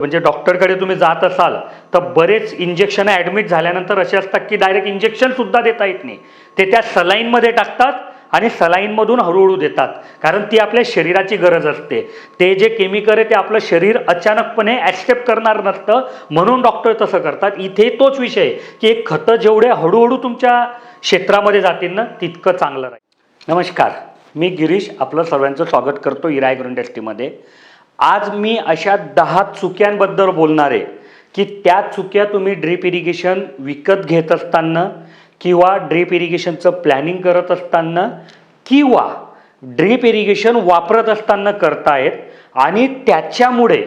म्हणजे डॉक्टरकडे तुम्ही जात असाल तर बरेच इंजेक्शन ॲडमिट झाल्यानंतर असे असतात की डायरेक्ट इंजेक्शन सुद्धा देता येत नाही. ते त्या सलाईनमध्ये टाकतात आणि सलाईनमधून हळूहळू देतात. कारण ती आपल्या शरीराची गरज असते. ते जे केमिकल आहे ते आपलं शरीर अचानकपणे ॲक्सेप्ट करणार नसतं म्हणून डॉक्टर तसं करतात. इथे तोच विषय आहे की एक खतं जेवढे हळूहळू तुमच्या क्षेत्रामध्ये जातील ना तितकं चांगलं राहील. नमस्कार. मी गिरीश आपलं सर्वांचं स्वागत करतो इराय इंडस्ट्रीमध्ये आज मी अशा दहा चुक्यांबद्दल बोलणार आहे की त्या चुक्या तुम्ही ड्रीप इरिगेशन विकत घेत असताना किंवा ड्रीप इरिगेशनचं प्लॅनिंग करत असताना किंवा ड्रीप इरिगेशन वापरत असताना करतायत आणि त्याच्यामुळे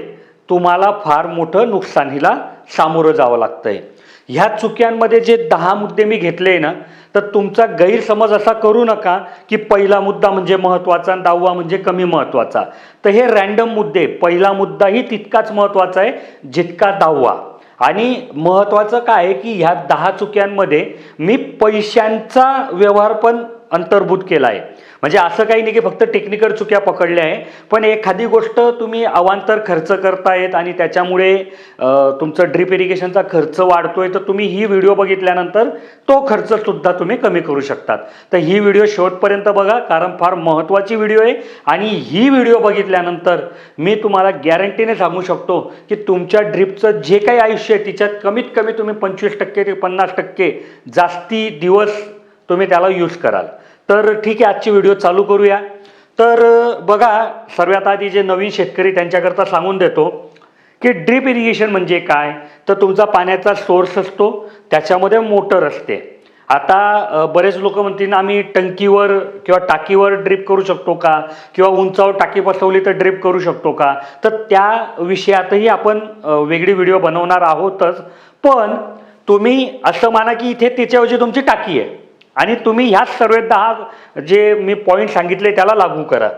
तुम्हाला फार मोठं नुकसानीला सामोरं जावं लागतं आहे ह्या चुक्यांमध्ये जे दहा मुद्दे मी घेतले ना तर तुमचा गैरसमज असा करू नका की पहिला मुद्दा म्हणजे महत्त्वाचा आणि दहावा म्हणजे कमी महत्त्वाचा. तर हे रॅन्डम मुद्दे पहिला मुद्दाही तितकाच महत्त्वाचा आहे जितका दहावा. आणि महत्त्वाचं काय आहे की ह्या दहा चुक्यांमध्ये मी पैशांचा व्यवहार पण अंतर्भूत केला आहे म्हणजे असं काही नाही की फक्त टेक्निकल चुक्या पकडल्या आहे पण एखादी गोष्ट तुम्ही अवांतर खर्च करतायत आणि त्याच्यामुळे तुमचं ड्रीप इरिगेशनचा खर्च वाढतोय तर तुम्ही ही व्हिडिओ बघितल्यानंतर तो खर्च सुद्धा तुम्ही कमी करू शकतात. तर ही व्हिडिओ शेवटपर्यंत बघा कारण फार महत्त्वाची व्हिडिओ आहे आणि ही व्हिडिओ बघितल्यानंतर मी तुम्हाला गॅरंटीने सांगू शकतो की तुमच्या ड्रीपचं जे काही आयुष्य आहे तिच्यात कमीत कमी तुम्ही पंचवीस टक्के ते पन्नास टक्के जास्ती दिवस तुम्ही त्याला यूज कराल. तर ठीक आहे आजची व्हिडिओ चालू करूया. तर बघा सर्वात आधी जे नवीन शेतकरी त्यांच्याकरता सांगून देतो की ड्रीप इरिगेशन म्हणजे काय? तर तुमचा पाण्याचा सोर्स असतो त्याच्यामध्ये मोटर असते. आता बरेच लोक म्हणतील आम्ही टंकीवर किंवा टाकीवर ड्रीप करू शकतो का? किंवा उंचावर टाकी बसवली तर ड्रीप करू शकतो का? तर त्या विषयातही आपण वेगळी व्हिडिओ बनवणार आहोतच. पण तुम्ही असं माना की इथे त्याच्याऐवजी तुमची टाकी आहे. आणि तुम्ही ह्याच सर्व दहा जे मी पॉईंट सांगितले त्याला लागू करा.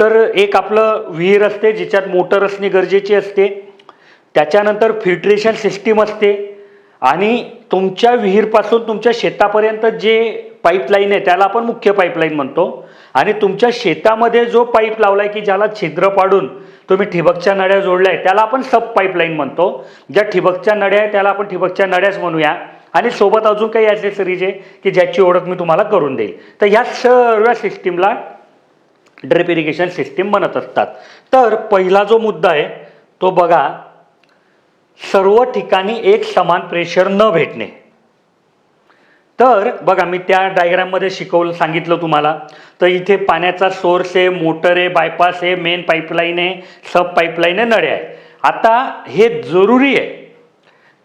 तर एक आपलं विहीर असते जिच्यात मोटर असणे गरजेची असते. त्याच्यानंतर फिल्ट्रेशन सिस्टीम असते. आणि तुमच्या विहीरपासून तुमच्या शेतापर्यंत जे पाईपलाईन आहे त्याला आपण मुख्य पाईपलाईन म्हणतो. आणि तुमच्या शेतामध्ये जो पाईप लावलाय की ज्याला छिद्र पाडून तुम्ही ठिबकच्या नळ्या जोडल्या आहेत त्याला आपण सब पाईपलाईन म्हणतो. ज्या ठिबकच्या नळ्या आहे त्याला आपण ठिबकच्या नळ्याच म्हणूया. आणि सोबत अजून काही ॲसेसरीज आहे की ज्याची ओळख मी तुम्हाला करून देईल. तर ह्या सर्व सिस्टीमला ड्रिप इरिगेशन सिस्टीम बनत असतात. तर पहिला जो मुद्दा आहे तो बघा सर्व ठिकाणी एक समान प्रेशर न भेटणे. तर बघा मी त्या डायग्राममध्ये शिकवलं सांगितलं तुम्हाला. तर इथे पाण्याचा सोर्स आहे मोटर आहे बायपास आहे मेन पाईपलाईन आहे सब पाईपलाईन आहे नळ्या आहे. आता हे जरुरी आहे.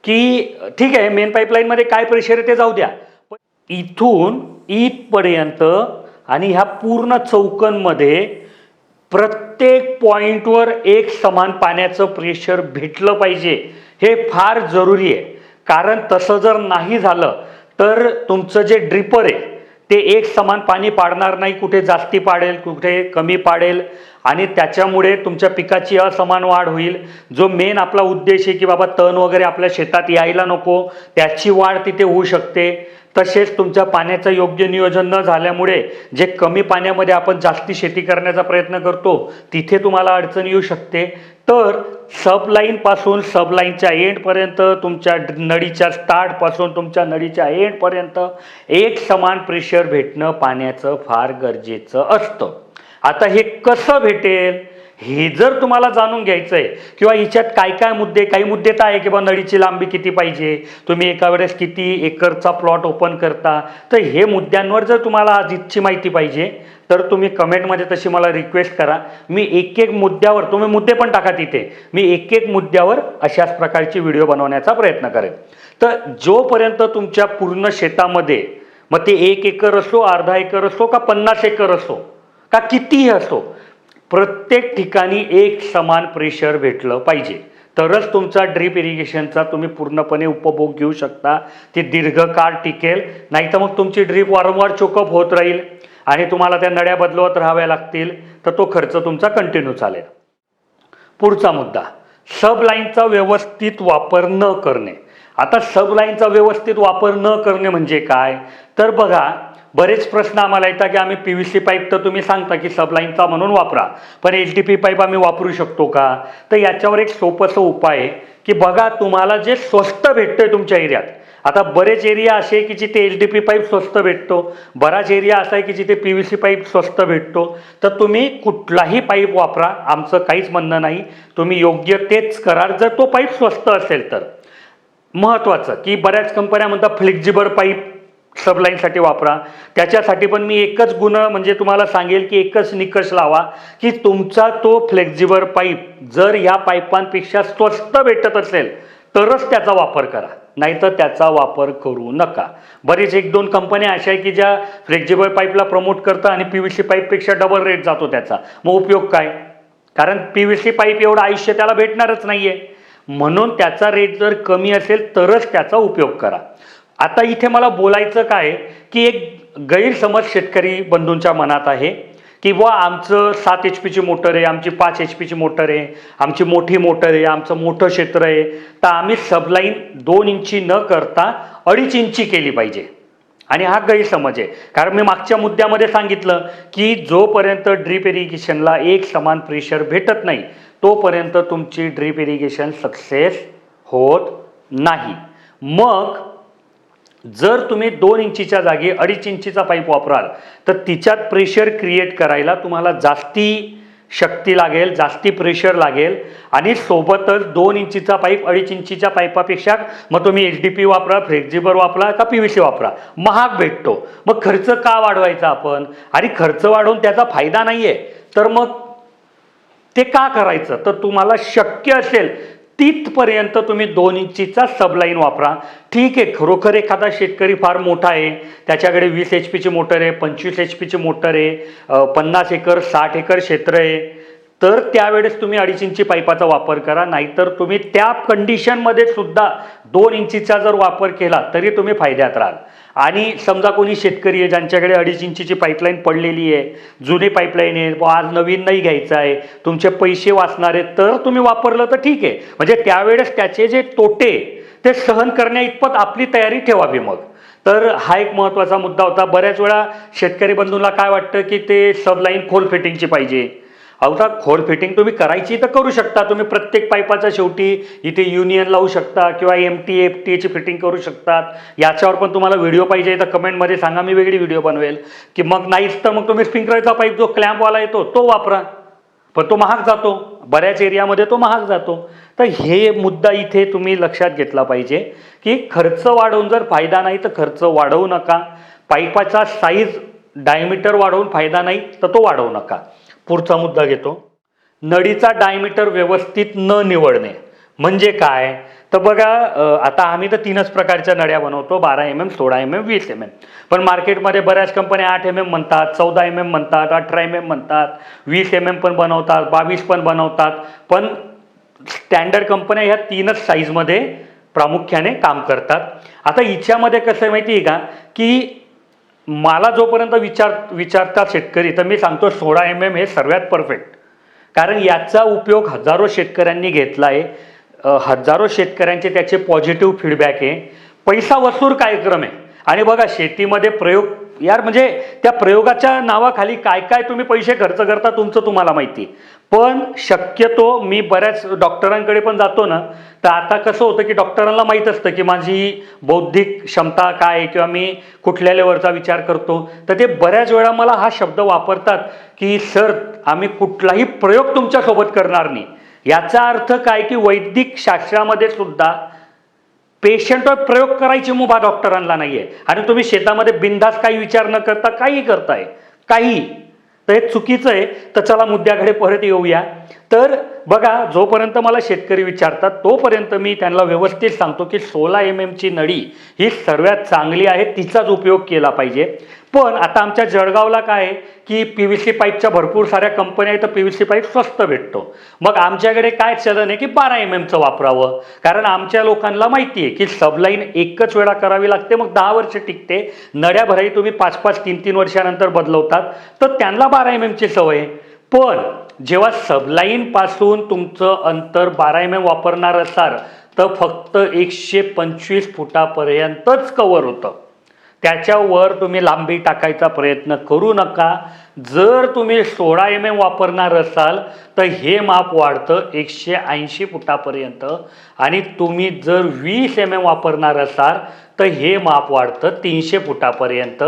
की ठीक आहे मेन पाईपलाईनमध्ये काय प्रेशर आहे ते जाऊ द्या. पण इथून इथपर्यंत आणि ह्या पूर्ण चौकनमध्ये प्रत्येक पॉईंटवर एक समान पाण्याचं प्रेशर भेटलं पाहिजे हे फार जरुरी आहे. कारण तसं जर नाही झालं तर तुमचं जे ड्रिपर आहे ते एक समान पाणी पाडणार नाही कुठे जास्ती पाडेल कुठे कमी पाडेल. आणि त्याच्यामुळे तुमच्या पिकाची असमान वाढ होईल. जो मेन आपला उद्देश आहे की बाबा तण वगैरे आपल्या शेतात यायला नको त्याची वाढ तिथे होऊ शकते. तसेच तुमच्या पाण्याचं योग्य नियोजन न झाल्यामुळे जे कमी पाण्यामध्ये आपण जास्ती शेती करण्याचा प्रयत्न करतो तिथे तुम्हाला अडचण येऊ शकते. तर सबलाईनपासून सबलाईनच्या एंडपर्यंत तुमच्या नळीच्या स्टार्टपासून तुमच्या नळीच्या एंडपर्यंत एक समान प्रेशर भेटणं पाण्याचं फार गरजेचं असतं. आता हे कसं भेटेल? हे जर तुम्हाला जाणून घ्यायचं आहे किंवा हिच्यात काय काय मुद्दे काही मुद्दे तर आहे की बा नळीची लांबी किती पाहिजे तुम्ही एका वेळेस किती एकरचा प्लॉट ओपन करता तर हे मुद्द्यांवर जर तुम्हाला आजची माहिती पाहिजे तर तुम्ही कमेंटमध्ये तशी मला रिक्वेस्ट करा. मी एक एक मुद्द्यावर तुम्ही मुद्दे पण टाका तिथे. मी एक एक मुद्द्यावर अशाच प्रकारची व्हिडिओ बनवण्याचा प्रयत्न करेन. तर जोपर्यंत तुमच्या पूर्ण शेतामध्ये मग ते एक एकर असो अर्धा एकर असो का पन्नास एकर असो का कितीही असो प्रत्येक ठिकाणी एक समान प्रेशर भेटलं पाहिजे. तरच तुमचा ड्रीप इरिगेशनचा तुम्ही पूर्णपणे उपभोग घेऊ शकता. ती दीर्घकाळ टिकेल नाही तर मग तुमची ड्रीप वारंवार चोकअप होत राहील आणि तुम्हाला त्या नळ्या बदलवत राहाव्या लागतील तर तो खर्च तुमचा कंटिन्यू चालेल. पुढचा मुद्दा सब लाईनचा व्यवस्थित वापर न करणे. आता सब लाईनचा व्यवस्थित वापर न करणे म्हणजे काय? तर बघा बरेच प्रश्न आम्हाला येतात की आम्ही पी व्ही सी पाईप तर तुम्ही सांगता की सबलाईनचा म्हणून वापरा. पण एच डी पी पाईप आम्ही वापरू शकतो का? तर याच्यावर एक सोपंसं उपाय आहे की बघा तुम्हाला जे स्वस्त भेटतंय तुमच्या एरियात. आता बरेच एरिया असे आहे की जिथे एच डी पी पाईप स्वस्त भेटतो. बराच एरिया असा आहे की जिथे पी व्ही सी पाईप स्वस्त भेटतो. तर तुम्ही कुठलाही पाईप वापरा आमचं काहीच म्हणणं नाही. तुम्ही योग्य तेच करा जर तो पाईप स्वस्त असेल तर. महत्त्वाचं की बऱ्याच कंपन्या म्हणतात फ्लेक्झिबल पाईप सबलाईनसाठी वापरा. त्याच्यासाठी पण मी एकच गुण म्हणजे तुम्हाला सांगेल की एकच निकष लावा की तुमचा तो फ्लेक्झिबल पाईप जर या पाईपांपेक्षा स्वस्त भेटत असेल तरच त्याचा वापर करा. नाहीतर त्याचा वापर करू नका. बरेच एक दोन कंपन्या अशा आहे की ज्या फ्लेक्झिबल पाईपला प्रमोट करतात आणि पी व्ही सी पाईपपेक्षा डबल रेट जातो त्याचा. मग उपयोग काय? कारण पी व्ही सी पाईप एवढं आयुष्य त्याला भेटणारच नाही आहे म्हणून त्याचा रेट जर कमी असेल तरच त्याचा उपयोग करा. आता इथे मला बोलायचं काय की एक गैरसमज शेतकरी बंधूंच्या मनात आहे की बुवा आमचं सात एच पीची मोटर आहे आमची पाच एच पीची मोटर आहे आमची मोठी मोटर आहे आमचं मोठं क्षेत्र आहे. तर आम्ही सबलाईन दोन इंची न करता अडीच इंची केली पाहिजे. आणि हा गैरसमज आहे. कारण मी मागच्या मुद्द्यामध्ये सांगितलं की जोपर्यंत ड्रीप इरिगेशनला एक समान प्रेशर भेटत नाही तोपर्यंत तुमची ड्रीप इरिगेशन सक्सेस होत नाही. मग जर तुम्ही दोन इंचीच्या जागी अडीच इंचीचा पाईप वापराल तर तिच्यात प्रेशर क्रिएट करायला तुम्हाला जास्ती शक्ती लागेल जास्ती प्रेशर लागेल. आणि सोबतच दोन इंचीचा पाईप अडीच इंचीच्या पाईपापेक्षा मग तुम्ही एच डी पी वापरा फ्लेक्झिबल वापरा का पी व्ही सी वापरा. महाग भेटतो. मग खर्च का वाढवायचा आपण? आणि खर्च वाढवून त्याचा फायदा नाही आहे तर मग ते का करायचं? तर तुम्हाला शक्य असेल तिथपर्यंत तुम्ही दोन इंचीचा सबलाईन वापरा. ठीक आहे खरोखर एखादा शेतकरी फार मोठा आहे त्याच्याकडे वीस एच पीची मोटर आहे पंचवीस एच पीची मोटर आहे पन्नास एकर साठ एकर क्षेत्र आहे तर त्यावेळेस तुम्ही अडीच इंची पाईपाचा वापर करा नाहीतर तुम्ही त्या कंडिशनमध्ये सुद्धा दोन इंचीचा जर वापर केला तरी तुम्ही फायद्यात राहाल. आणि समजा कोणी शेतकरी आहे ज्यांच्याकडे अडीच इंचीची पाईपलाईन पडलेली आहे जुनी पाईपलाईन आहे आज नवीन नाही घ्यायचं आहे तुमचे पैसे वाचणार आहेत तर तुम्ही वापरलं तर ठीक आहे. म्हणजे त्यावेळेस त्याचे जे तोटे ते सहन करण्या इतपत आपली तयारी ठेवावी मग. तर हा एक महत्त्वाचा मुद्दा होता. बऱ्याच वेळा शेतकरी बंधूंना काय वाटतं की ते सबलाईन खोल फिटिंगची पाहिजे. अवता खोल फिटिंग तुम्ही करायची तर करू शकता. तुम्ही प्रत्येक पाईपाच्या शेवटी इथे युनियन लावू शकता किंवा एम टी एफ टीची फिटिंग करू शकतात. याच्यावर पण तुम्हाला व्हिडिओ पाहिजे तर कमेंटमध्ये सांगा मी वेगळी व्हिडिओ बनवेल. की मग नाहीच तर मग तुम्ही स्प्रिंकलरचा पाईप जो क्लॅम्पवाला येतो तो वापरा. पण तो महाग जातो. बऱ्याच एरियामध्ये तो महाग जातो. तर हे मुद्दा इथे तुम्ही लक्षात घेतला पाहिजे की खर्च वाढवून जर फायदा नाही तर खर्च वाढवू नका. पाईपाचा साईज डायमीटर वाढवून फायदा नाही तर तो वाढवू नका. पुढचा मुद्दा घेतो. नळीचा डायमीटर व्यवस्थित न निवडणे म्हणजे काय? तर बघा आता आम्ही तर तीनच प्रकारच्या नळ्या बनवतो बारा एम एम सोळा एम एम वीस एम एम पण मार्केटमध्ये बऱ्याच कंपन्या आठ एम एम म्हणतात चौदा एम एम म्हणतात अठरा एम एम म्हणतात वीस एम एम पण बनवतात बावीस पण बनवतात. पण स्टँडर्ड कंपन्या ह्या तीनच साईजमध्ये प्रामुख्याने काम करतात. आता हिच्यामध्ये कसं आहे माहिती आहे का? की मला जोपर्यंत विचार विचारतात शेतकरी तर मी सांगतो सोळा एम एम हे सर्वात परफेक्ट कारण याचा उपयोग हजारो शेतकऱ्यांनी घेतला आहे हजारो शेतकऱ्यांचे त्याचे पॉझिटिव्ह फीडबॅक आहे. पैसा वसूल कार्यक्रम आहे. आणि बघा शेतीमध्ये प्रयोग यार म्हणजे त्या प्रयोगाच्या नावाखाली काय काय तुम्ही पैसे खर्च करता तुमचं तुम्हाला माहिती. पण शक्यतो मी बऱ्याच डॉक्टरांकडे पण जातो ना तर आता कसं होतं की डॉक्टरांना माहीत असतं की माझी बौद्धिक क्षमता काय आहे किंवा मी कुठल्या लेवलचा विचार करतो. तर ते बऱ्याच वेळा मला हा शब्द वापरतात की सर आम्ही कुठलाही प्रयोग तुमच्यासोबत करणार नाही. याचा अर्थ काय की वैदिक शास्त्रामध्ये सुद्धा पेशंटवर प्रयोग करायची मुभा डॉक्टरांना नाही आहे आणि तुम्ही शेतामध्ये बिनधास्त काही विचार न करता काही करताय. काही. तर हे चुकीचं आहे. तर चला मुद्द्याकडे परत येऊया. तर बघा जोपर्यंत मला शेतकरी विचारतात तोपर्यंत मी त्यांना व्यवस्थित सांगतो की सोळा एम एमची नळी ही सर्वात चांगली आहे तिचाच उपयोग केला पाहिजे. पण आता आमच्या जळगावला काय आहे की पी व्ही सी पाईपच्या भरपूर साऱ्या कंपन्या आहेत तर पी व्ही सी पाईप स्वस्त भेटतो. मग आमच्याकडे काय चलन आहे की बारा एम एमचं वापरावं? कारण आमच्या लोकांना माहिती आहे की सबलाईन एकच वेळा करावी लागते मग दहा वर्ष टिकते. नड्या भराई तुम्ही पाच पाच तीन तीन वर्षानंतर बदलवतात. तर त्यांना बारा एम एमची सवय आहे. पण जेव्हा सबलाईनपासून तुमचं अंतर बारा एम एम वापरणार असाल तर फक्त एकशे पंचवीस फुटापर्यंतच कवर होतं. त्याच्यावर तुम्ही लांबी टाकायचा प्रयत्न करू नका. जर तुम्ही सोळा एम एम वापरणार असाल तर हे माप वाढतं एकशे ऐंशी फुटापर्यंत. आणि तुम्ही जर वीस एम एम वापरणार असाल तर हे माप वाढतं तीनशे फुटापर्यंत.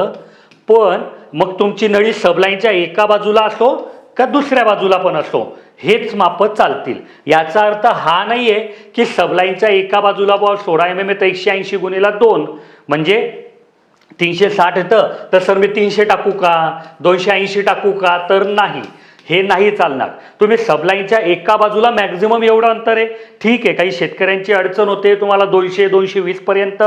पण मग तुमची नळी सबलाईनच्या एका बाजूला असो का दुसऱ्या बाजूला पण असो? हेच मापं चालतील. याचा अर्थ हा नाही आहे की सबलाईनच्या एका बाजूला बुवा सोळा एम एम तर एकशे ऐंशी गुणीला दोन. म्हणजे तीनशे साठ येतं तर सर मी तीनशे टाकू का? दोनशे ऐंशी टाकू का? तर नाही. हे नाही चालणार. तुम्ही सबलाईनच्या एका बाजूला मॅक्झिमम एवढं अंतर आहे. ठीक आहे काही शेतकऱ्यांची अडचण होते तुम्हाला दोनशे दोनशे वीसपर्यंत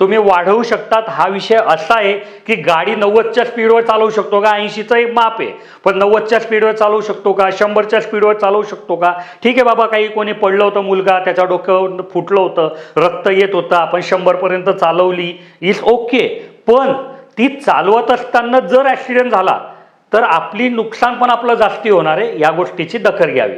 तुम्ही वाढवू शकतात. हा विषय असा आहे की गाडी नव्वदच्या स्पीडवर चालवू शकतो का? ऐंशीचं एक माप आहे. पण नव्वदच्या स्पीडवर चालवू शकतो का? शंभरच्या स्पीडवर चालवू शकतो का? ठीक आहे बाबा काही कोणी पडलं होतं मुलगा त्याच्या डोक्यावर फुटलं होतं रक्त येत होतं आपण शंभरपर्यंत चालवली इज ओके. पण ती चालवत असताना जर ॲक्सिडेंट झाला तर आपली नुकसान पण आपलं जास्ती होणार आहे या गोष्टीची दखल घ्यावी.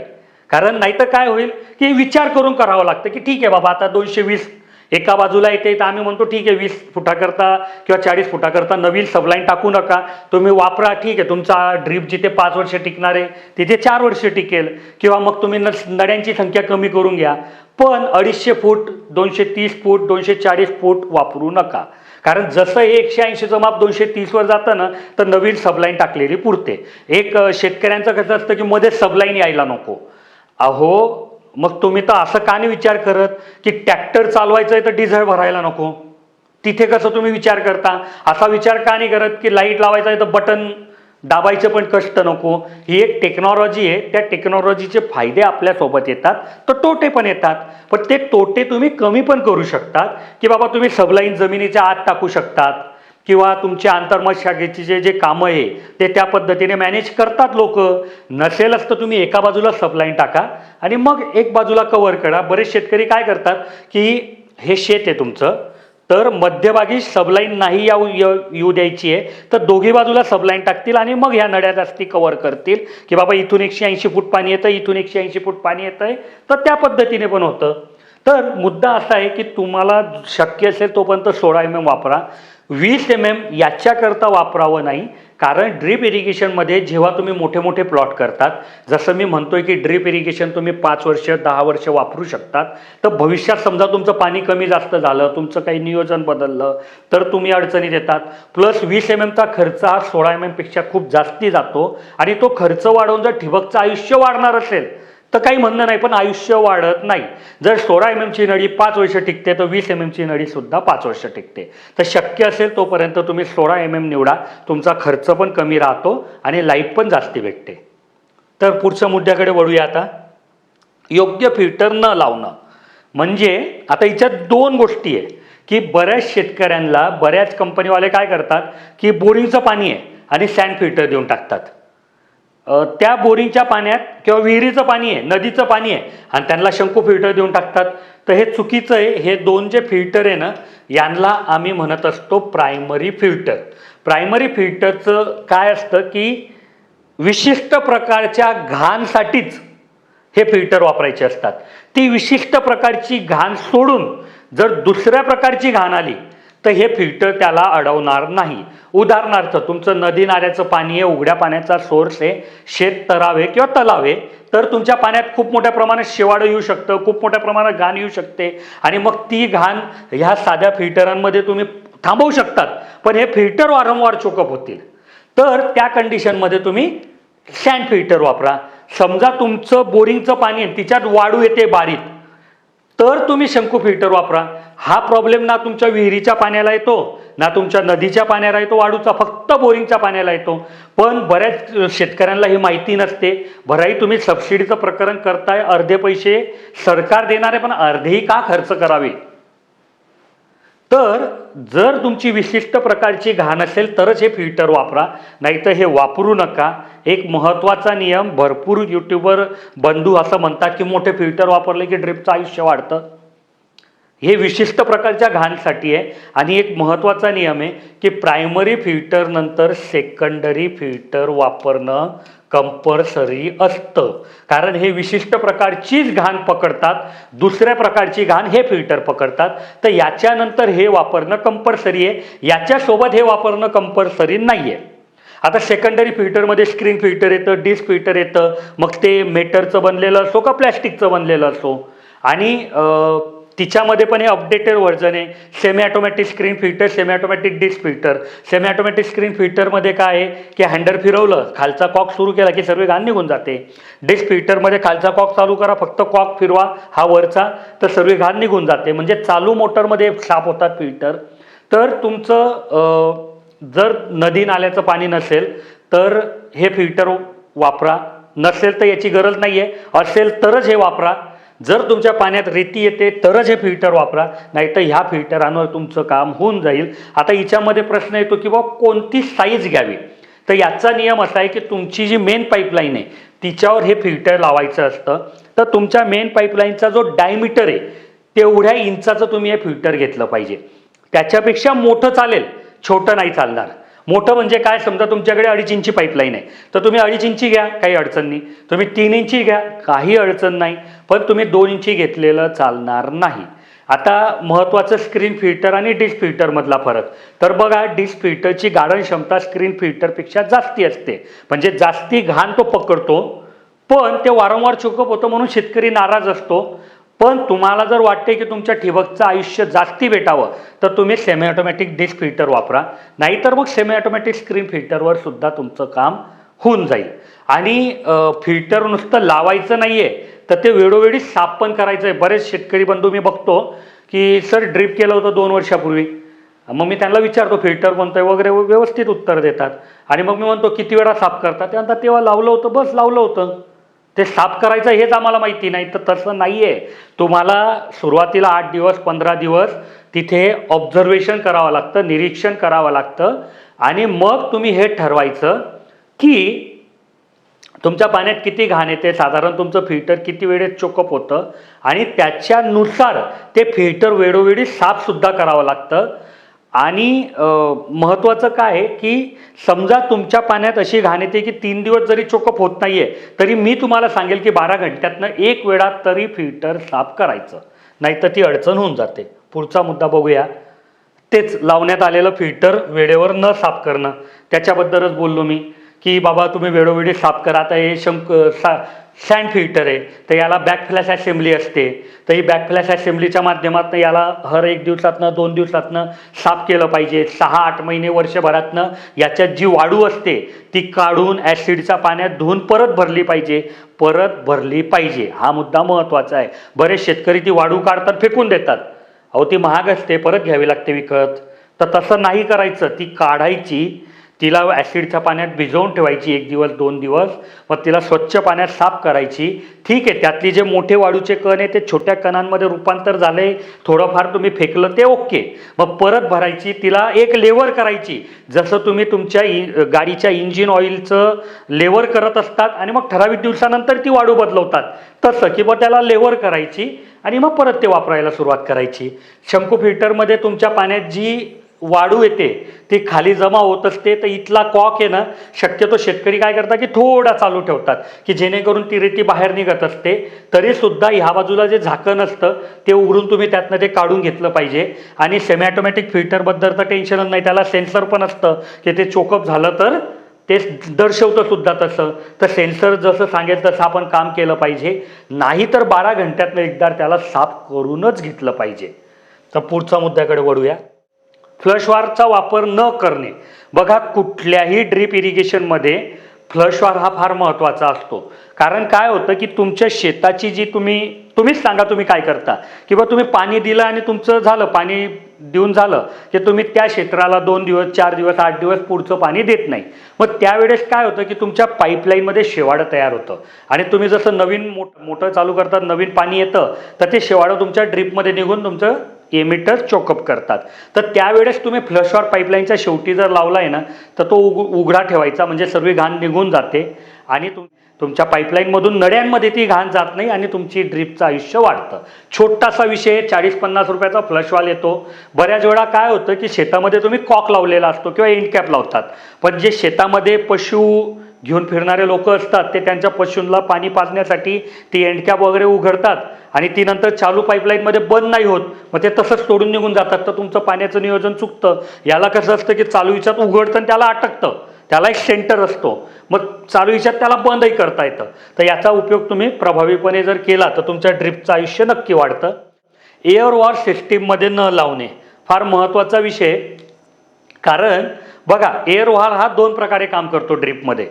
कारण नाहीतर काय होईल की विचार करून करावं लागतं की ठीक आहे बाबा आता दोनशे वीस एका बाजूला येते तर आम्ही म्हणतो ठीक आहे वीस फुटाकरता किंवा चाळीस फुटाकरता नवीन सबलाईन टाकू नका. तुम्ही वापरा ठीक आहे तुमचा ड्रीप जिथे पाच वर्ष टिकणार आहे तिथे चार वर्ष टिकेल. किंवा मग तुम्ही न नड्यांची संख्या कमी करून घ्या. पण अडीचशे फूट दोनशे तीस फूट दोनशे चाळीस फूट वापरू नका. कारण जसं हे एकशे ऐंशीचं माप दोनशे तीसवर जातं ना तर नवीन सबलाईन टाकलेली पुरते. एक शेतकऱ्यांचं कसं असतं की मध्ये सबलाईन यायला नको. अहो मग तुम्ही तर असं का नाही विचार करत की ट्रॅक्टर चालवायचं आहे तर डिझेल भरायला नको? तिथे कसं तुम्ही विचार करता? असा विचार का नाही करत की लाइट लावायचा आहे तर बटन दाबायचं पण कष्ट नको. ही एक टेक्नॉलॉजी आहे. त्या टेक्नॉलॉजीचे फायदे आपल्यासोबत येतात. तर तोटे पण येतात. पण ते तोटे तुम्ही कमी पण करू शकतात. की बाबा तुम्ही सबलाईन जमिनीच्या आत टाकू शकतात. किंवा तुमच्या आंतरमत शाखेची जे जे कामं आहे ते त्या पद्धतीने मॅनेज करतात लोक. नसेलच तर तुम्ही एका बाजूला सबलाईन टाका. आणि मग एक बाजूला कव्हर करा. बरेच शेतकरी काय करतात की हे शेत आहे तुमचं. तर मध्यभागी सबलाईन नाही येऊ येऊ येऊ द्यायची आहे. तर दोघी बाजूला सबलाईन टाकतील आणि मग ह्या नड्या जास्ती कव्हर करतील. की बाबा इथून एकशे ऐंशी फूट पाणी येतं इथून एकशे ऐंशी फूट पाणी येतं आहे तर त्या पद्धतीने पण होतं. तर मुद्दा असा आहे की तुम्हाला शक्य असेल तोपर्यंत सोळा एम एम वापरा. वीस एम एम याच्याकरता वापरावं नाही. कारण ड्रीप इरिगेशनमध्ये जेव्हा तुम्ही मोठे मोठे प्लॉट करतात जसं मी म्हणतोय की ड्रीप इरिगेशन तुम्ही पाच वर्ष दहा वर्ष वापरू शकतात तर भविष्यात समजा तुमचं पाणी कमी जास्त झालं तुमचं काही नियोजन बदललं तर तुम्ही अडचणीत येतात. प्लस वीस एम एमचा खर्च हा सोळा एम एमपेक्षा खूप जास्ती जातो आणि तो खर्च वाढवून जर ठिबकचं आयुष्य वाढणार असेल तर काही म्हणणं नाही पण आयुष्य वाढत नाही. जर सोळा एम एमची नळी पाच वर्ष टिकते तर वीस एम एमची नळी सुद्धा पाच वर्ष टिकते. तर शक्य असेल तोपर्यंत तुम्ही सोळा एम एम निवडा. तुमचा खर्च पण कमी राहतो आणि लाईफ पण जास्ती भेटते. तर पुढच्या मुद्द्याकडे वळूया आता. योग्य फिल्टर न लावणं. म्हणजे आता हिच्यात दोन गोष्टी आहे की बऱ्याच शेतकऱ्यांना बऱ्याच कंपनीवाले काय करतात की बोरिंगचं पाणी आहे आणि सँड फिल्टर देऊन टाकतात. त्या बोरिंगच्या पाण्यात किंवा विहिरीचं पाणी आहे नदीचं पाणी आहे आणि त्यांना शंकू फिल्टर देऊन टाकतात. तर हे चुकीचं आहे. हे दोन जे फिल्टर आहे ना यांना आम्ही म्हणत असतो प्रायमरी फिल्टर. प्रायमरी फिल्टरचं काय असतं की विशिष्ट प्रकारच्या घाणसाठीच हे फिल्टर वापरायचे असतात. ती विशिष्ट प्रकारची घाण सोडून जर दुसऱ्या प्रकारची घाण आली तर हे फिल्टर त्याला अडवणार नाही. उदाहरणार्थ तुमचं नदी नाल्याचं पाणी आहे उघड्या पाण्याचा सोर्स आहे शेत तरावे किंवा तलाव आहे तर तुमच्या पाण्यात खूप मोठ्या प्रमाणात शेवाळं येऊ शकतं खूप मोठ्या प्रमाणात घाण येऊ शकते आणि मग ती घाण ह्या साध्या फिल्टरांमध्ये तुम्ही थांबवू शकतात. पण हे फिल्टर वारंवार चोकअप होतील. तर त्या कंडिशनमध्ये तुम्ही सँड फिल्टर वापरा. समजा तुमचं बोरिंगचं पाणी आहे तिच्यात वाढू येते बारीक तर तुम्ही शंकू फिल्टर वापरा. हा प्रॉब्लेम ना तुमच्या विहिरीच्या पाण्याला येतो ना तुमच्या नदीच्या पाण्याला येतो वाढूचा फक्त बोरिंगच्या पाण्याला येतो. पण बऱ्याच शेतकऱ्यांना ही माहिती नसते. भराई तुम्ही सबसिडीचं प्रकरण करताय अर्धे पैसे सरकार देणार आहे पण अर्धेही का खर्च करावे? तर जर तुमची विशिष्ट प्रकारची घाण असेल तरच हे फिल्टर वापरा. नाहीतर हे वापरू नका. एक महत्त्वाचा नियम भरपूर यूट्यूबर बंधू असं म्हणतात की मोठे फिल्टर वापरले की ड्रिपचं आयुष्य वाढतं. हे विशिष्ट प्रकारच्या घाणसाठी आहे. आणि एक महत्त्वाचा नियम आहे की प्रायमरी फिल्टरनंतर सेकंडरी फिल्टर वापरणं कंपल्सरी असतं. कारण हे विशिष्ट प्रकारचीच घाण पकडतात दुसऱ्या प्रकारची घाण हे फिल्टर पकडतात. तर याच्यानंतर हे वापरणं कंपल्सरी आहे. याच्यासोबत हे वापरणं कंपल्सरी नाही आहे आता सेकंडरी फिल्टरमध्ये स्क्रीन फिल्टर येतं डिस्क फिल्टर येतं. मग ते मेटरचं बनलेलं असो का प्लॅस्टिकचं बनलेलं असो. आणि तिच्यामध्ये पण हे अपडेटेड व्हर्जन आहे. Semi automatic screen filter semi automatic disc filter semi automatic screen फिल्टरमध्ये काय आहे? की हँडल फिरवलं खालचा कॉक सुरू केला की सर्व घाण निघून जाते. डिस्क फिल्टरमध्ये खालचा कॉक चालू करा फक्त कॉक फिरवा हा वरचा तर सर्व घाण निघून जाते. म्हणजे चालू मोटरमध्ये साफ होतात फिल्टर तर तुमचं जर नदी नाल्याचं पाणी नसेल तर हे फिल्टर वापरा. नसेल तर याची गरज नाही आहे असेल तरच हे वापरा. जर तुमच्या पाण्यात रेती येते तरच हे फिल्टर वापरा. नाही तर ह्या फिल्टरांवर तुमचं काम होऊन जाईल. आता हिच्यामध्ये प्रश्न येतो की बाबा कोणती साईज घ्यावी? तर याचा नियम असा आहे की तुमची जी मेन पाईपलाईन आहे तिच्यावर हे फिल्टर लावायचं असतं. तर तुमच्या मेन पाईपलाईनचा जो डायमीटर आहे तेवढ्या इंचाचं तुम्ही हे फिल्टर घेतलं पाहिजे. त्याच्यापेक्षा मोठं चालेल छोटं नाही चालणार. मोठं म्हणजे काय? समजा तुमच्याकडे अडीच इंची पाईपलाईन आहे. तर तुम्ही अडीच इंची घ्या काही अडचण नाही. तुम्ही तीन इंची घ्या काही अडचण नाही. पण तुम्ही दोन इंची घेतलेलं चालणार नाही. आता महत्त्वाचं स्क्रीन फिल्टर आणि डिस्क फिल्टरमधला फरक. तर बघा डिस्क फिल्टरची गाळण क्षमता स्क्रीन फिल्टरपेक्षा जास्ती असते. म्हणजे जास्ती घाण तो पकडतो पण ते वारंवार चुकप होतं म्हणून शेतकरी नाराज असतो. पण तुम्हाला जर वाटते की तुमच्या ठिबकचं आयुष्य जास्ती भेटावं तर तुम्ही सेमी ऑटोमॅटिक डिस्क फिल्टर वापरा. नाहीतर मग सेमी ऑटोमॅटिक स्क्रीन फिल्टरवर सुद्धा तुमचं काम होऊन जाईल. आणि फिल्टर नुसतं लावायचं नाही आहे तर ते वेळोवेळी साफ पण करायचं आहे बरेच शेतकरी बंधू मी बघतो की सर ड्रीप केलं होतं दोन वर्षापूर्वी. मग मी त्यांना विचारतो फिल्टर कोणतं? आहे वगैरे व्यवस्थित उत्तर देतात. आणि मग मी म्हणतो किती वेळा साफ करतात त्यानंतर तेव्हा लावलं होतं बस लावलं होतं. ते साफ करायचं हेच आम्हाला माहिती नाही. तर तसं नाही आहे तुम्हाला सुरुवातीला आठ दिवस पंधरा दिवस तिथे ऑब्झर्वेशन करावं लागतं निरीक्षण करावं लागतं. आणि मग तुम्ही हे ठरवायचं की तुमच्या पाण्यात किती घाण येते. साधारण तुमचं फिल्टर किती वेळेत चोकअप होतं. आणि त्याच्यानुसार ते फिल्टर वेळोवेळी साफसुद्धा करावं लागतं. आणि महत्त्वाचं काय आहे की समजा तुमच्या पाण्यात अशी घाण येते की तीन दिवस जरी चोकअप होत नाही आहे तरी मी तुम्हाला सांगेल की बारा घंट्यातनं एक वेळा तरी फिल्टर साफ करायचं. नाहीतर ती अडचण होऊन जाते. पुढचा मुद्दा बघूया. तेच लावण्यात आलेलं फिल्टर वेळेवर न साफ करणं. त्याच्याबद्दलच बोललो मी की बाबा तुम्ही वेळोवेळी साफ करा. आता हे शंक सा सँड फिल्टर आहे. तर याला बॅक फ्लॅश असेंब्ली असते. तर ही बॅक फ्लॅश असेंब्लीच्या माध्यमातून याला हर एक दिवसातनं दोन दिवसातनं साफ केलं पाहिजे. सहा आठ महिने वर्षभरातनं याच्यात जी वाढू असते ती काढून ॲसिडच्या पाण्यात धुवून परत भरली पाहिजे. परत भरली पाहिजे. हा मुद्दा महत्त्वाचा आहे. बरेच शेतकरी ती वाढू काढतात फेकून देतात. अहो ती महाग असते. परत घ्यावी लागते विकत. तर तसं नाही करायचं. ती काढायची तिला ॲसिडच्या पाण्यात भिजवून ठेवायची एक दिवस दोन दिवस. मग तिला स्वच्छ पाण्यात साफ करायची. ठीक आहे त्यातली जे मोठे वाळूचे कण आहे ते छोट्या कणांमध्ये रूपांतर झाले. थोडंफार तुम्ही फेकलं ते ओके. मग परत भरायची तिला एक लेवर करायची. जसं तुम्ही तुमच्या इ गाडीच्या इंजिन ऑइलचं लेवर करत असतात आणि मग ठराविक दिवसानंतर ती वाळू बदलवतात. तसं की मग त्याला लेवर करायची आणि मग परत ते वापरायला सुरुवात करायची. शंकू फिल्टरमध्ये तुमच्या पाण्यात जी वाढू येते ती खाली जमा होत असते तर इथला कॉक आहे ना शक्यतो शेतकरी काय करतात की थोडा चालू ठेवतात की जेणेकरून ती रेती बाहेर निघत असते तरीसुद्धा ह्या बाजूला जे झाकण असतं ते उघडून तुम्ही त्यातनं ते काढून घेतलं पाहिजे. आणि सेमी ऑटोमॅटिक फिल्टरबद्दल तर टेन्शनच नाही त्याला सेन्सर पण असतं की ते चोकअप झालं तर ते दर्शवतं सुद्धा तसं. तर सेन्सर जसं सांगेल तसं आपण काम केलं पाहिजे. नाही तर बारा घंट्यातनं एकदा त्याला साफ करूनच घेतलं पाहिजे. तर पुढचा मुद्द्याकडे वळूया. फ्लशवारचा वापर न करणे. बघा कुठल्याही ड्रीप इरिगेशनमध्ये फ्लशवार हा फार महत्त्वाचा असतो. कारण काय होतं की तुमच्या शेताची जी तुम्ही तुम्हीच सांगा तुम्ही काय करता. किंवा तुम्ही पाणी दिलं आणि तुमचं झालं पाणी देऊन झालं की तुम्ही त्या क्षेत्राला दोन दिवस चार दिवस आठ दिवस पुढचं पाणी देत नाही. मग त्यावेळेस काय होतं की तुमच्या पाईपलाईनमध्ये शेवाळं तयार होतं. आणि तुम्ही जसं नवीन मोठ मोटर चालू करतात नवीन पाणी येतं तर ते शेवाळं तुमच्या ड्रीपमध्ये निघून तुमचं एमिटर चोकअप करतात. तर त्यावेळेस तुम्ही फ्लशवर पाईपलाईनच्या शेवटी जर लावला आहे ना तर तो उग उघडा ठेवायचा. म्हणजे सर्व घाण निघून जाते. आणि तुम तुमच्या पाईपलाईनमधून नड्यांमध्ये ती घाण जात नाही आणि तुमची ड्रीपचं आयुष्य वाढतं. छोटासा विषय चाळीस पन्नास रुपयाचा फ्लशवाल येतो. बऱ्याच वेळा काय होतं की शेतामध्ये तुम्ही कॉक लावलेला असतो किंवा एंड कॅप लावतात. पण जे शेतामध्ये पशु घेऊन फिरणारे लोक असतात ते त्यांच्या पशूंना पाणी पाजण्यासाठी ती एंडकॅप वगैरे उघडतात आणि ती नंतर चालू पाईपलाईनमध्ये बंद नाही होत. मग ते तसंच सोडून निघून जातात. तर तुमचं पाण्याचं नियोजन चुकतं. याला कसं असतं की चालू हिच्यात उघडतं आणि त्याला अटकतं. त्याला एक सेंटर असतो. मग चालू हिच्यात त्याला बंदही करता येतं. तर याचा उपयोग तुम्ही प्रभावीपणे जर केला तर तुमच्या ड्रिपचं आयुष्य नक्की वाढतं. एअर वॉर सिस्टीममध्ये न लावणे फार महत्त्वाचा विषय. कारण बघा एअर वॉर हा दोन प्रकारे काम करतो ड्रिपमध्ये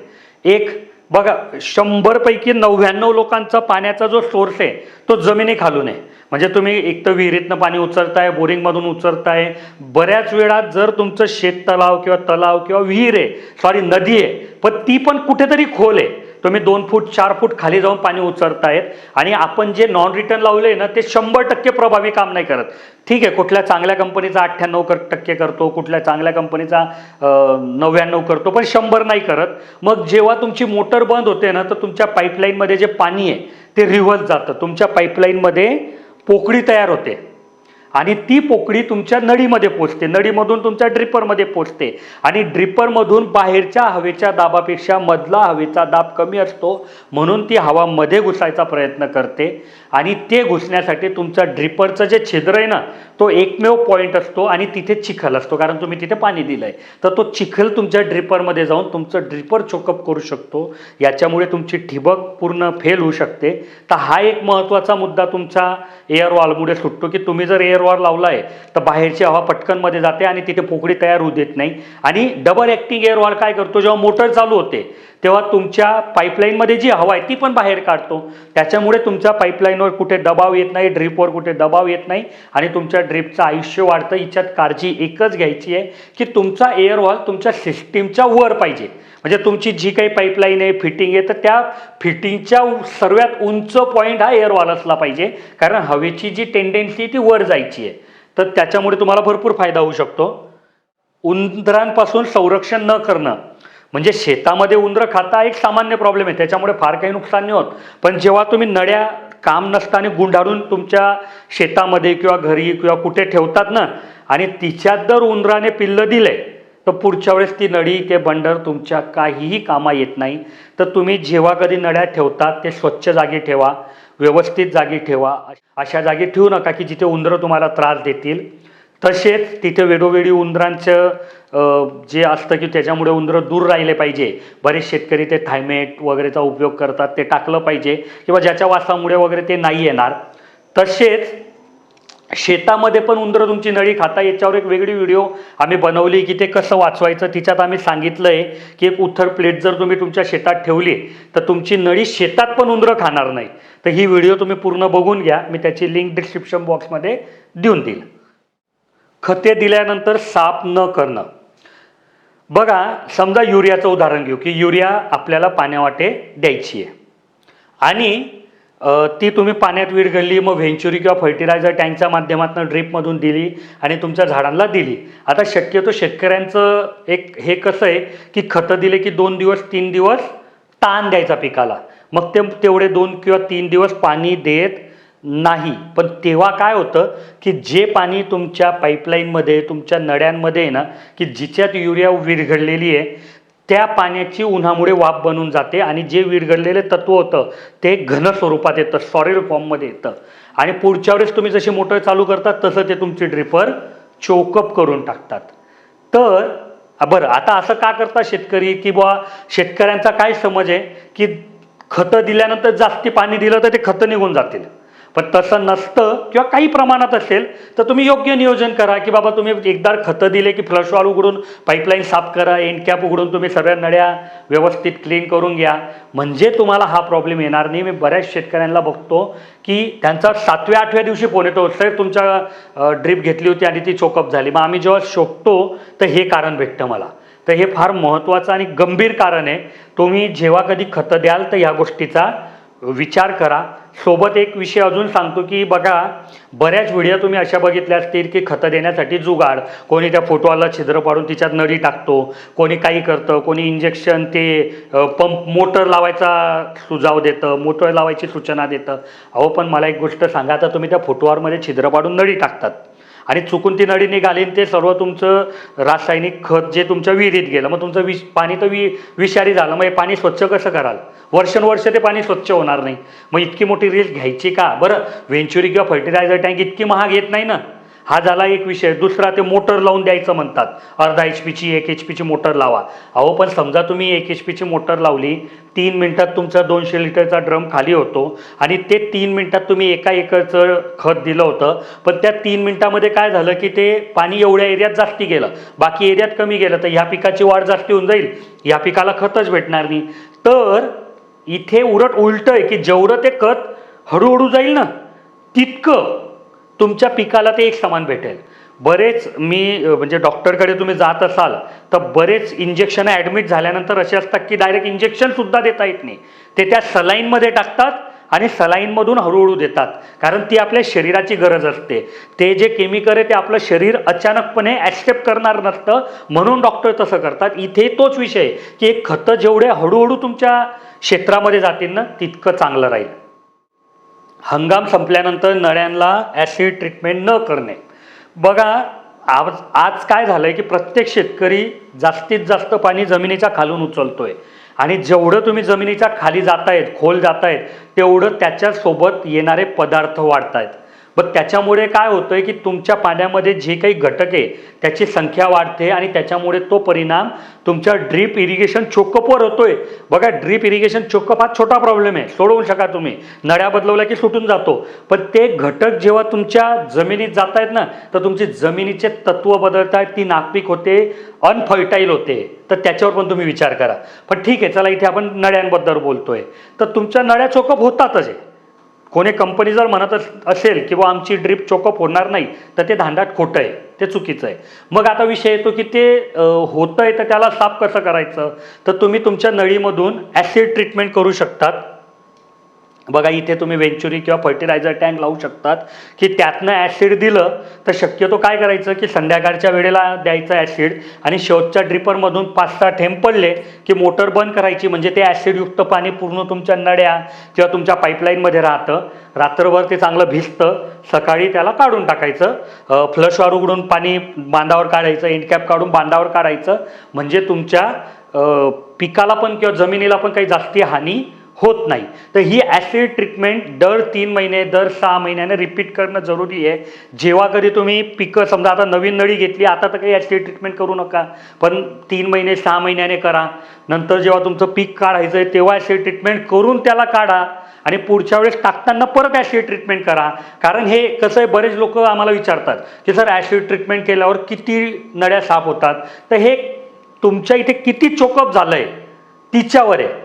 एक बघा शंभरपैकी नव्याण्णव लोकांचा पाण्याचा जो सोर्स आहे तो जमिनीखालून आहे. म्हणजे तुम्ही एक तर विहिरीतनं पाणी उचलताय बोरिंगमधून उचलताय बऱ्याच वेळा जर तुमचं शेत तलाव किंवा तलाव किंवा विहीर आहे सॉरी नदी आहे पण ती पण कुठेतरी खोल आहे. तुम्ही दोन फूट चार फूट खाली जाऊन पाणी उचलतायत आणि आपण जे नॉन रिटर्न लावले ना ते शंभर टक्के प्रभावी काम नाही करत. ठीक आहे कुठल्या चांगल्या कंपनीचा अठ्ठ्याण्णव टक्के करतो कुठल्या चांगल्या कंपनीचा नव्याण्णव करतो पण शंभर नाही करत. मग जेव्हा तुमची मोटर बंद होते ना तर तुमच्या पाईपलाईनमध्ये जे पाणी आहे ते रिव्हर्स जातं. तुमच्या पाईपलाईनमध्ये पोकळी तयार होते. आणि ती पोकळी तुमच्या नळीमध्ये पोचते नळीमधून तुमच्या ड्रिपरमध्ये पोचते. आणि ड्रिपरमधून बाहेरच्या हवेच्या दाबापेक्षा मधला हवेचा दाब कमी असतो म्हणून ती हवा मध्ये घुसायचा प्रयत्न करते. आणि ते घुसण्यासाठी तुमचा ड्रिपरचं जे छिद्र आहे ना तो एकमेव पॉईंट असतो आणि तिथे चिखल असतो. कारण तुम्ही तिथे पाणी दिलं आहे तर तो चिखल तुमच्या ड्रिपरमध्ये जाऊन तुमचं ड्रिपर चोकअप करू शकतो. याच्यामुळे तुमची ठिबक पूर्ण फेल होऊ शकते. तर हा एक महत्त्वाचा मुद्दा तुमचा एअर वॉलमुळे सुटतो की तुम्ही जर एअर वॉल लावला आहे तर बाहेरची हवा पटकनमध्ये जाते आणि तिथे पोकळी तयार होऊ देत नाही. आणि डबल ॲक्टिंग एअर वॉल काय करतो? जेव्हा मोटर चालू होते तेव्हा तुमच्या पाईपलाईनमध्ये जी हवा आहे ती पण बाहेर काढतो. त्याच्यामुळे तुमच्या पाईपलाईनवर कुठे दबाव येत नाही ड्रिपवर कुठे दबाव येत नाही आणि तुमच्या ड्रिपचं आयुष्य वाढतं. याच्यात काळजी एकच घ्यायची आहे की तुमचा एअर वॉल तुमच्या सिस्टीमच्या वर पाहिजे. म्हणजे तुमची जी काही पाईपलाईन आहे फिटिंग आहे तर त्या फिटिंगच्या सर्वात उंच पॉईंट हा एअर वॉल असला पाहिजे. कारण हवेची जी टेंडेन्सी आहे ती वर जायची आहे. तर त्याच्यामुळे तुम्हाला भरपूर फायदा होऊ शकतो. उंदरांपासून संरक्षण न करणं. म्हणजे शेतामध्ये उंदरं खाता एक सामान्य प्रॉब्लेम आहे. त्याच्यामुळे फार काही नुकसान नाही होत. पण जेव्हा तुम्ही नड्या काम नसताना गुंडाळून तुमच्या शेतामध्ये किंवा घरी किंवा कुठे ठेवतात ना आणि तिच्यात जर उंदराने पिल्लं दिले तर पुढच्या वेळेस ती नळी ते बंडर तुमच्या काहीही कामा येत नाही. तर तुम्ही जेव्हा कधी नळ्या ठेवतात ते स्वच्छ जागी ठेवा व्यवस्थित जागी ठेवा अशा जागी ठेवू नका की जिथे उंदरं तुम्हाला त्रास देतील. तसेच तिथे वेळोवेळी उंदरांचं जे असतं की त्याच्यामुळे उंदरं दूर राहिले पाहिजे. बरेच शेतकरी ते थायमेट वगैरेचा उपयोग करतात ते टाकलं पाहिजे किंवा ज्याच्या वासामुळे वगैरे ते नाही येणार. तसेच शेतामध्ये पण उंदरं तुमची नळी खाता याच्यावर एक वेगळी व्हिडिओ आम्ही बनवली की ते कसं वाचवायचं तिच्यात आम्ही सांगितलं आहे की एक उथर प्लेट जर तुम्ही तुमच्या शेतात ठेवली तर तुमची नळी शेतात पण उंदरं खाणार नाही. तर ही व्हिडिओ तुम्ही पूर्ण बघून घ्या. मी त्याची लिंक डिस्क्रिप्शन बॉक्समध्ये देऊन देईल. खते दिल्यानंतर साफ न करणं. बघा समजा युरियाचं उदाहरण घेऊ की युरिया आपल्याला पाण्यावाटे द्यायची आहे. आणि ती तुम्ही पाण्यात विरघळली मग व्हेंचुरी किंवा फर्टिलायझर टँकच्या माध्यमातून ड्रीपमधून दिली आणि तुमच्या झाडांना दिली. आता शक्यतो शेतकऱ्यांचं एक हे कसं आहे की खतं दिले की दोन दिवस तीन दिवस ताण द्यायचा पिकाला. मग ते तेवढे दोन किंवा तीन दिवस पाणी देत नाही. पण तेव्हा काय होतं की जे पाणी तुमच्या पाईपलाईनमध्ये तुमच्या नड्यांमध्ये आहे ना की जिच्यात युरिया विरघळलेली आहे त्या पाण्याची उन्हामुळे वाफ बनून जाते आणि जे विरघळलेले तत्व होतं ते घन स्वरूपात येतं सॉरिल फॉर्ममध्ये येतं. आणि पुढच्या वेळेस तुम्ही जशी मोटर चालू करतात तसं ते तुमची ड्रिपर चोकअप करून टाकतात. तर बरं आता असं का करतात शेतकरी? की बुवा शेतकऱ्यांचा काय समज आहे? की खतं दिल्यानंतर जास्ती पाणी दिलं तर ते खतं निघून जातील. पण तसं नसतं किंवा काही प्रमाणात असेल तर तुम्ही योग्य नियोजन करा की बाबा तुम्ही एकदा खतं दिले की फ्लश वॉल उघडून पाईपलाईन साफ करा एंड कॅप उघडून तुम्ही सगळ्या नळ्या व्यवस्थित क्लीन करून घ्या. म्हणजे तुम्हाला हा प्रॉब्लेम येणार नाही. मी बऱ्याच शेतकऱ्यांना बघतो की त्यांचा सातव्या आठव्या दिवशी फोन येतो. सर तुमच्या ड्रीप घेतली होती आणि ती चोकअप झाली. मग आम्ही जेव्हा शोधतो तर हे कारण भेटतं मला. तर हे फार महत्त्वाचं आणि गंभीर कारण आहे. तुम्ही जेव्हा कधी खतं द्याल तर ह्या गोष्टीचा विचार करा. सोबत एक विषय अजून सांगतो की बघा बऱ्याच व्हिडिओ तुम्ही अशा बघितल्या असतील की खतं देण्यासाठी जुगाड. कोणी त्या फोटोला छिद्र पाडून तिच्यात नळी टाकतो कोणी काही करतं कोणी इंजेक्शन ते पंप मोटर लावायचा सुझाव देतं मोटर लावायची सूचना देतं. अहो पण मला एक गोष्ट सांगा आता तुम्ही त्या फोटोवरमध्ये छिद्र पाडून नळी टाकतात. आणि चुकून ती नळी निघाली ते सर्व तुमचं रासायनिक खत जे तुमच्या विहिरीत गेलं मग तुमचं विष पाणी तर वि विषारी झालं मग हे पाणी स्वच्छ कसं कराल? वर्षानुवर्ष ते पाणी स्वच्छ होणार नाही. मग इतकी मोठी रिस्क घ्यायची का? बरं व्हेंचुरी किंवा फर्टिलायझर टँक इतकी महाग येत नाही ना? हा झाला एक विषय. दुसरा ते मोटर लावून द्यायचं म्हणतात. अर्धा एच पीची एक एच पीची मोटर लावा. अहो पण समजा तुम्ही एक एच पीची मोटर लावली तीन मिनिटात तुमचा दोनशे लिटरचा ड्रम खाली होतो आणि ते तीन मिनिटात तुम्ही एका एकरचं खत दिलं होतं पण त्या तीन मिनिटामध्ये काय झालं की ते पाणी एवढ्या एरियात जास्ती गेलं. बाकी एरियात कमी गेलं तर ह्या पिकाची वाढ जास्ती होऊन जाईल. ह्या पिकाला खतच भेटणार नाही. तर इथे उलट उलटं आहे की जेवढं ते खत हळूहळू जाईल ना तितकं तुमच्या पिकाला ते एक समान भेटेल. बरेच मी म्हणजे डॉक्टरकडे तुम्ही जात असाल तर बरेच इंजेक्शन ॲडमिट झाल्यानंतर असे असतात की डायरेक्ट इंजेक्शनसुद्धा देता येत नाही. ते त्या सलाईनमध्ये टाकतात आणि सलाईनमधून हळूहळू देतात. कारण ती आपल्या शरीराची गरज असते. ते जे केमिकल आहे ते आपलं शरीर अचानकपणे ॲक्सेप्ट करणार नसतं म्हणून डॉक्टर तसं करतात. इथे तोच विषय की एक खतं जेवढे हळूहळू तुमच्या क्षेत्रामध्ये जातील ना तितकं चांगलं राहील. हंगाम संपल्यानंतर नळ्यांना ॲसिड ट्रीटमेंट न करणे. बघा आज आज काय झालं आहे की प्रत्येक शेतकरी जास्तीत जास्त पाणी जमिनीच्या खालून उचलतो आहे आणि जेवढं तुम्ही जमिनीच्या खाली जातायत खोल जातायत तेवढं त्याच्यासोबत येणारे पदार्थ वाढतायत. मग त्याच्यामुळे काय होतंय की तुमच्या पाण्यामध्ये जे काही घटक आहे त्याची संख्या वाढते आणि त्याच्यामुळे तो परिणाम तुमच्या ड्रीप इरिगेशन चोकअपवर होतोय. बघा ड्रीप इरिगेशन चोकअप हा छोटा प्रॉब्लेम आहे सोडवू शका तुम्ही. नळ्या बदलवल्या की सुटून जातो. पण ते घटक जेव्हा तुमच्या जमिनीत जात आहेत ना तर तुमची जमिनीचे तत्व बदलत आहेत ती नापीक होते अनफर्टाईल होते. तर त्याच्यावर पण तुम्ही विचार करा. पण ठीक आहे चला इथे आपण नळ्यांबद्दल बोलतोय. तर तुमच्या नळ्या चोकअप होतातच आहे. कोणी कंपनी जर म्हणत अस- असेल किंवा आमची ड्रीप चोकअप होणार नाही तर ते धांडात खोटं आहे. ते चुकीचं आहे. मग आता विषय येतो की ते होतं आहे तर त्याला साफ कसं करायचं? तर तुम्ही तुमच्या नळीमधून ॲसिड ट्रीटमेंट करू शकतात. बघा इथे तुम्ही वेंचुरी किंवा फर्टिलायझर टँक लावू शकतात. की त्यातनं ॲसिड दिलं तर शक्यतो काय करायचं की संध्याकाळच्या वेळेला द्यायचं ॲसिड आणि शेवटच्या ड्रिपरमधून पाच सहा थेंब पडले की मोटर बंद करायची. म्हणजे ते ॲसिडयुक्त पाणी पूर्ण तुमच्या नड्या किंवा तुमच्या पाईपलाईनमध्ये राहतं. रात्रभर ते चांगलं भिजतं. सकाळी त्याला काढून टाकायचं. फ्लशवर उघडून पाणी बांधावर काढायचं एंडकॅप काढून बांधावर काढायचं. म्हणजे तुमच्या पिकाला पण किंवा जमिनीला पण काही जास्ती हानी होत नाही. तर ही ॲसिड ट्रीटमेंट दर तीन महिने दर सहा महिन्याने रिपीट करणं जरुरी आहे. जेव्हा कधी तुम्ही पिकं समजा आता नवीन नळी घेतली आता तर काही ॲसिड ट्रीटमेंट करू नका. पण तीन महिने सहा महिन्याने करा. नंतर जेव्हा तुमचं पीक काढायचं आहे तेव्हा ॲसिड ट्रीटमेंट करून त्याला काढा. आणि पुढच्या वेळेस टाकताना परत ॲसिड ट्रीटमेंट करा. कारण हे कसं आहे बरेच लोक आम्हाला विचारतात की सर ॲसिड ट्रीटमेंट केल्यावर किती नळ्या साफ होतात? तर हे तुमच्या इथे किती चोकअप झालं आहे तिच्यावर आहे.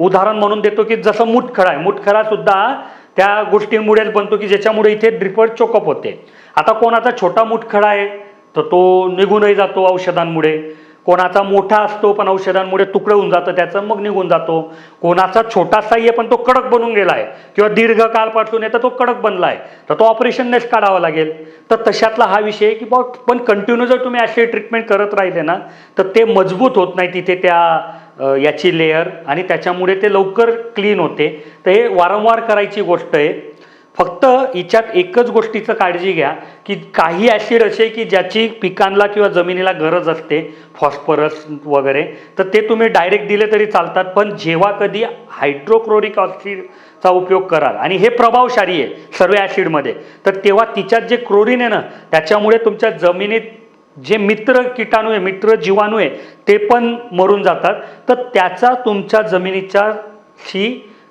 उदाहरण म्हणून देतो की जसं मुठखडा आहे. मुठखडा सुद्धा त्या गोष्टींमुळेच बनतो की ज्याच्यामुळे इथे ड्रिपर चोकअप होते. आता कोणाचा छोटा मुठखडा आहे तर तो निघूनही जातो औषधांमुळे. कोणाचा मोठा असतो पण औषधांमुळे तुकडं होऊन जातं त्याचं मग निघून जातो. कोणाचा छोटासाही आहे पण तो कडक बनून गेला आहे. किंवा दीर्घकाळपासून आहे तर तो कडक बनला आहे. तर तो ऑपरेशननेच काढावा लागेल. तर तशातला हा विषय आहे की बा पण कंटिन्यू जर तुम्ही असे ट्रीटमेंट करत राहिले ना तर ते मजबूत होत नाही तिथे त्या याची लेअर आणि त्याच्यामुळे ते लवकर क्लीन होते. तर हे वारंवार करायची गोष्ट आहे. फक्त हिच्यात एकच गोष्टीचं काळजी घ्या की काही ॲसिड असे की ज्याची पिकांना किंवा जमिनीला गरज असते फॉस्फरस वगैरे तर ते तुम्ही डायरेक्ट दिले तरी चालतात. पण जेव्हा कधी हायड्रोक्लोरिक ॲसिडचा उपयोग कराल आणि हे प्रभावशाली आहे सर्व ॲसिडमध्ये तर तेव्हा तिच्यात जे क्लोरीन आहे ना त्याच्यामुळे तुमच्या जमिनीत जे मित्र किटाणू आहे मित्र जीवाणू आहे ते पण मरून जातात. तर त्याचा तुमच्या जमिनीच्या शी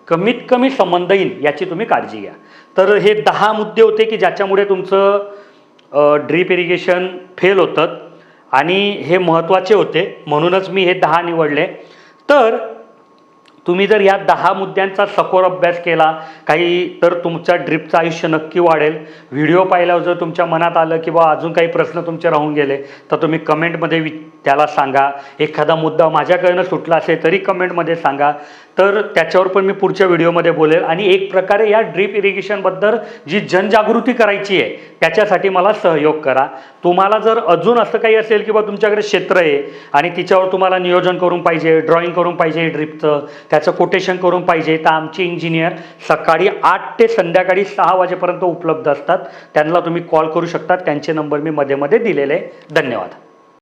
कमीत कमी संबंध येईल याची तुम्ही काळजी घ्या. तर हे दहा मुद्दे होते की ज्याच्यामुळे तुमचं ड्रीप इरिगेशन फेल होतं. आणि हे महत्त्वाचे होते म्हणूनच मी हे दहा निवडले. तर तुम्ही जर या दहा मुद्द्यांचा सखोर अभ्यास केला काही तर तुमच्या ड्रिपचं आयुष्य नक्की वाढेल. व्हिडिओ पाहिल्यावर जर तुमच्या मनात आलं की बा अजून काही प्रश्न तुमचे राहून गेले तर तुम्ही कमेंटमध्ये वि त्याला सांगा. एखादा मुद्दा माझ्याकडनं सुटला असेल तरी कमेंटमध्ये सांगा. तर त्याच्यावर पण मी पुढच्या व्हिडिओमध्ये बोलेल. आणि एक प्रकारे या ड्रीप इरिगेशनबद्दल जी जनजागृती करायची आहे त्याच्यासाठी मला सहयोग करा. तुम्हाला जर अजून असं काही असेल की बा तुमच्याकडे क्षेत्र आहे आणि तिच्यावर तुम्हाला नियोजन करून पाहिजे ड्रॉइंग करून पाहिजे ड्रीपचं त्याचं कोटेशन करून पाहिजे तर आमचे इंजिनियर सकाळी आठ ते संध्याकाळी सहा वाजेपर्यंत उपलब्ध असतात. त्यांना तुम्ही कॉल करू शकता. त्यांचे नंबर मी मध्ये मध्ये दिलेले आहे. धन्यवाद.